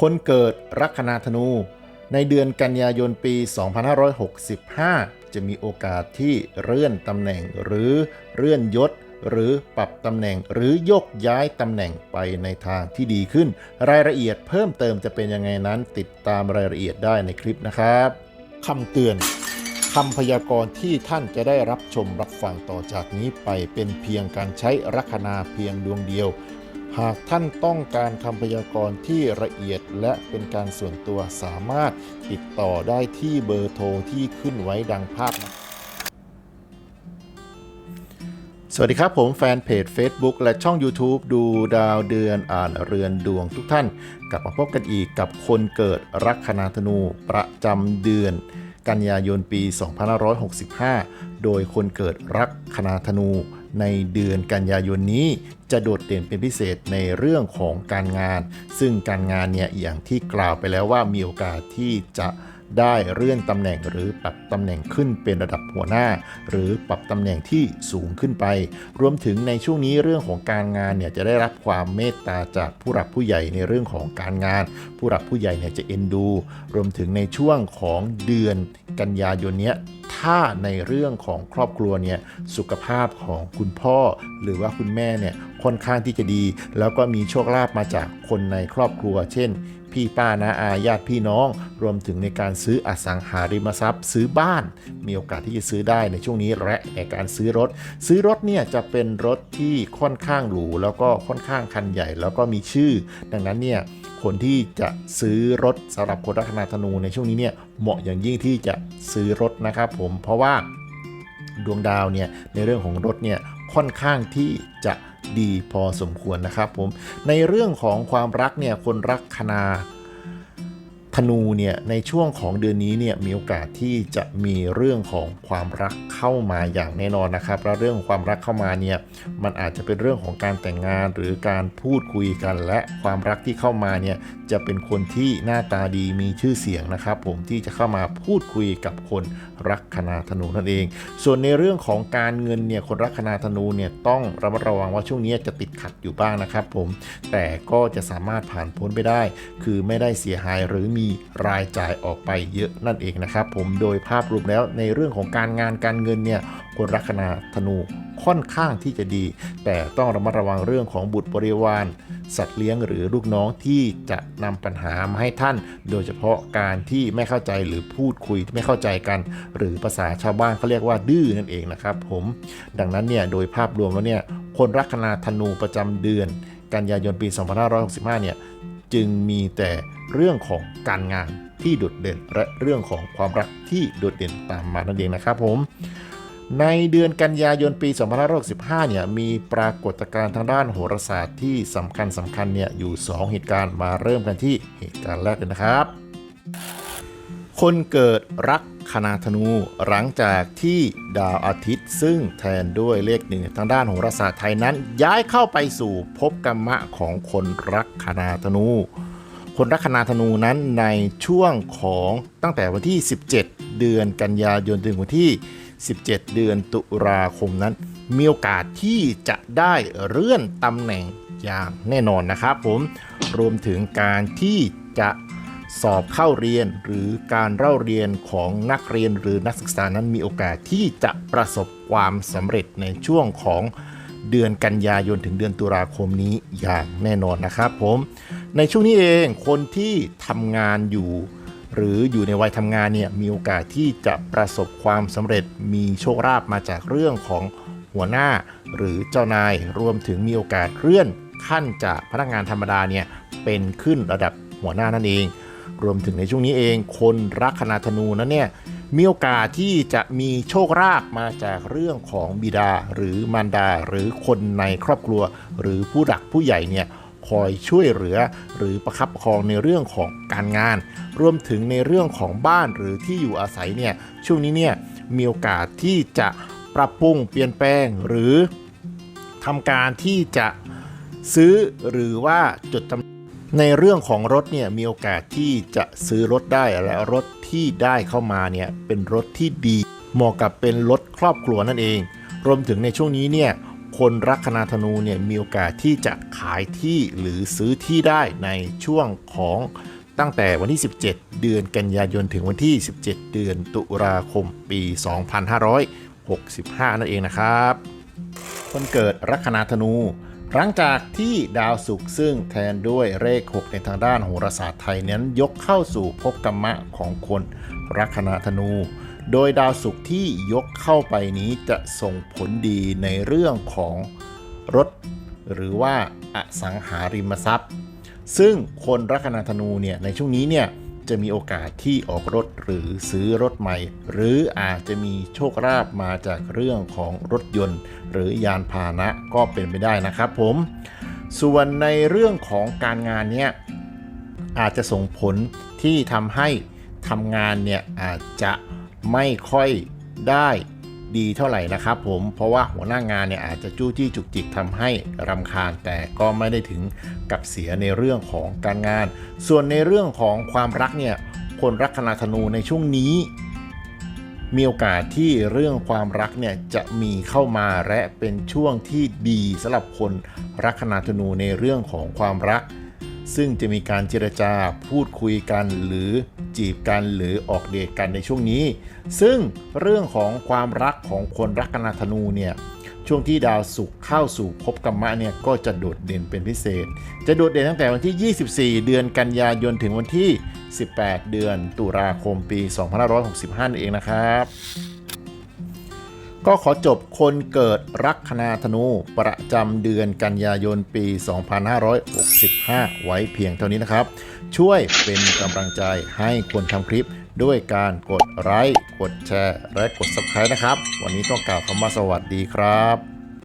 คนเกิดลัคนาธนู ในเดือนกันยายนปี 2565 จะมีโอกาสที่เลื่อนตำแหน่งหรือเลื่อนยศ หรือปรับตำแหน่งหรือยกย้ายตำแหน่งไปในทางที่ดีขึ้น รายละเอียดเพิ่มเติมจะเป็นยังไงนั้นติดตามรายละเอียดได้ในคลิปนะครับคำเตือนคำพยากรณ์ที่ท่านจะได้รับชมรับฟังต่อจากนี้ไปเป็นเพียงการใช้ลัคนาเพียงดวงเดียว หากท่านต้องการคำพยากรณ์ที่ละเอียดและเป็นการส่วนตัวสามารถติดต่อได้ที่เบอร์โทรที่ขึ้นไว้ดังภาพนะสวัสดีครับผมแฟนเพจ Facebook และช่อง YouTube ดูดาวเดือนอ่านเรือนดวงทุกท่าน กลับมาพบกันอีกกับคนเกิดลัคนาธนูประจำเดือน กันยายนปี 2565 โดยคนเกิดลัคนาธนู ในเดือนกันยายนนี้ จะโดดเด่นเป็นพิเศษในเรื่องของการงาน ซึ่งการงานเนี่ยอย่างที่กล่าวไปแล้วว่ามีโอกาสที่จะ ได้เลื่อนตำแหน่งหรือปรับตำแหน่งขึ้นเป็นระดับหัวหน้า หรือปรับตำแหน่งที่สูงขึ้นไป รวมถึงในช่วงนี้เรื่องของการงานเนี่ยจะได้รับความเมตตาจากผู้หลักผู้ใหญ่ในเรื่องของการงาน ผู้หลักผู้ใหญ่เนี่ยจะเอ็นดู รวมถึงในช่วงของเดือนกันยายนเนี้ยถ้าในเรื่องของครอบครัวเนี่ยสุขภาพของคุณพ่อ หรือว่าคุณแม่เนี่ยค่อนข้างที่จะดี แล้วก็มีโชคลาภมาจากคนในครอบครัว เช่น พี่ป้านาอาญาติพี่น้อง รวมถึงในการซื้ออสังหาริมทรัพย์ ซื้อบ้าน มีโอกาสที่จะซื้อได้ในช่วงนี้และในการซื้อรถ ซื้อรถเนี่ยจะเป็นรถที่ค่อนข้างหรูแล้วก็ค่อนข้างคันใหญ่ แล้วก็มีชื่อ ดังนั้นเนี่ยคนที่จะซื้อรถสำหรับคนลัคนาธนูในช่วงนี้เนี่ยเหมาะอย่างยิ่งที่จะซื้อรถนะครับผมเพราะว่าดวงดาวเนี่ยในเรื่องของรถเนี่ยค่อนข้างที่จะ ดีพอสมควรนะครับผมในเรื่องของความรักเนี่ยคนรักคณาธนูเนี่ยในช่วงของเดือนนี้เนี่ยมีโอกาสที่จะมีเรื่องของความรักเข้ามาอย่างแน่นอนนะครับ แล้วเรื่องของความรักเข้ามาเนี่ยมันอาจจะเป็นเรื่องของการแต่งงานหรือการพูดคุยกัน และความรักที่เข้ามาเนี่ย จะเป็นคนที่หน้าตาดีมีชื่อเสียงนะครับ ผมที่จะเข้ามาพูดคุยกับคนรักคณาธนูนั่นเอง ส่วนในเรื่องของการเงินเนี่ยคนรักคณาธนูเนี่ยต้องระมัดระวังว่าช่วงนี้จะติดขัดอยู่บ้างนะครับ ผมแต่ก็จะสามารถผ่านพ้นไปได้ คือไม่ได้เสียหายหรือมีรายจ่ายออกไปเยอะนั่นเองนะครับ ผมโดยภาพรวมแล้วในเรื่องของการงานการเงินเนี่ยคนรักคณาธนูค่อนข้างที่จะดี แต่ต้องระมัดระวังเรื่องของบุตรบริวาร สัตว์เลี้ยงหรือลูกน้องที่จะนำปัญหามาให้ท่าน โดยเฉพาะการที่ไม่เข้าใจหรือพูดคุยไม่เข้าใจกัน หรือภาษาชาวบ้านเขาเรียกว่าดื้อนั่นเองนะครับ ผมดังนั้นเนี่ยโดยภาพรวมแล้วเนี่ยคนลัคนาธนูประจำเดือน กันยายนปี 2565 เนี่ยจึงมีแต่เรื่องของการงานที่โดดเด่นและเรื่องของความรักที่โดดเด่นตามมานั่นเองนะครับผม ในเดือนกันยายนปี 2565 เนี่ยมีปรากฏการณ์ทางด้านโหราศาสตร์ที่สำคัญสำคัญเนี่ยอยู่ 2 เหตุการณ์มาเริ่มกันที่เหตุการณ์แรกเลยนะครับ คนเกิดรักคณาธนูหลังจากที่ดาวอาทิตย์ ซึ่งแทนด้วยเลขหนึ่งทางด้านโหราศาสตร์ไทยนั้น ย้ายเข้าไปสู่ภพกรรมะของคนรักคณาธนู คนรักคณาธนูนั้นในช่วงของตั้งแต่วันที่ 17 เดือนกันยายนถึงวันที่ 17 เดือนตุลาคมนั้น มีโอกาสที่จะได้เลื่อนตำแหน่งอย่างแน่นอนนะครับผมรวมถึงการที่จะสอบเข้าเรียนหรือการเล่าเรียนของนักเรียนหรือนักศึกษานั้นมีโอกาสที่จะประสบความสำเร็จในช่วงของเดือนกันยายนถึงเดือนตุลาคมนี้อย่างแน่นอนนะครับผมในช่วงนี้เองคนที่ทำงานอยู่ หรืออยู่ในวัยทำงานเนี่ยมีโอกาสที่จะประสบความสำเร็จมีโชคลาภมาจากเรื่องของหัวหน้า หรือเจ้านายรวมถึงมีโอกาสเลื่อนขั้นจากพนักงานธรรมดาเนี่ยเป็นขึ้นระดับหัวหน้านั่นเอง รวมถึงในช่วงนี้เอง คนรักคณาธนูนั้นเนี่ยมีโอกาสที่จะมีโชคลาภมาจากเรื่องของบิดาหรือมารดา หรือคนในครอบครัว หรือผู้หลักผู้ใหญ่เนี่ย คอยช่วยเหลือ หรือประคับประคองในเรื่องของการงาน รวมถึงในเรื่องของบ้านหรือที่อยู่อาศัยเนี่ยช่วงนี้เนี่ยมีโอกาสที่จะปรับปรุงเปลี่ยนแปลงหรือทำการที่จะซื้อหรือว่าจดจำในเรื่องของรถเนี่ยมีโอกาสที่จะซื้อรถได้และรถที่ได้เข้ามาเนี่ยเป็นรถที่ดีเหมาะกับเป็นรถครอบครัวนั่นเอง รวมถึงในช่วงนี้เนี่ย คนรักคณาธนูเนี่ยมีโอกาสที่จะขายที่หรือซื้อที่ได้ในช่วงของตั้งแต่วันที่ 17 เดือนกันยายนถึงวันที่ 17 เดือนตุลาคมปี 2565 นั่นเองนะครับ คนเกิดลัคนาธนู หลังจากที่ดาวศุกร์ซึ่งแทนด้วยเลข 6 ในทางด้านโหราศาสตร์ไทยนั้นยกเข้าสู่ภพกรรมะของคนลัคนาธนู โดยดาวศุกร์ที่ยกเข้าไปนี้จะส่งผลดีในเรื่องของรถ หรือว่าอสังหาริมทรัพย์ ซึ่งคนลัคนาธนูเนี่ยในช่วงนี้เนี่ยจะมีโอกาสที่ออกรถหรือซื้อรถใหม่ หรืออาจจะมีโชคลาภมาจากเรื่องของรถยนต์ หรือยานพาหนะก็เป็นไปได้นะครับผม ส่วนในเรื่องของการงานเนี่ยอาจจะส่งผลที่ทำให้ทำงานเนี่ยอาจจะ ไม่ค่อยได้ดีเท่าไหร่นะครับผมเพราะว่าหัวหน้างานเนี่ยอาจจะจู้จี้จุกจิกทำให้รำคาญ แต่ก็ไม่ได้ถึงกับเสียในเรื่องของการงาน ส่วนในเรื่องของความรักเนี่ยคนรักคณาธนูในช่วงนี้ มีโอกาสที่เรื่องความรักเนี่ยจะมีเข้ามาและเป็นช่วงที่ดีสำหรับคนรักคณาธนูในเรื่องของความรัก ซึ่งจะมีการเจรจาพูดคุยกันหรือจีบกันหรือออกเดทกันในช่วงนี้ ซึ่งเรื่องของความรักของคนรักคณาธนูเนี่ยช่วงที่ดาวศุกร์เข้าสู่ภพกรรมะเนี่ยก็จะโดดเด่นเป็นพิเศษ จะโดดเด่นตั้งแต่วันที่ 24 เดือนกันยายนถึงวันที่ 18 เดือนตุลาคมปี 2565นั่นเองนะครับ ก็ขอจบคนเกิดรักคณาธนู ประจำเดือนกันยายนปี 2565 ไว้เพียงเท่านี้นะครับ ช่วยเป็นกำลังใจให้คนทำคลิปด้วยการกดไลค์กดแชร์ และกด subscribe นะครับ วันนี้ต้องกล่าวคำว่าสวัสดีครับ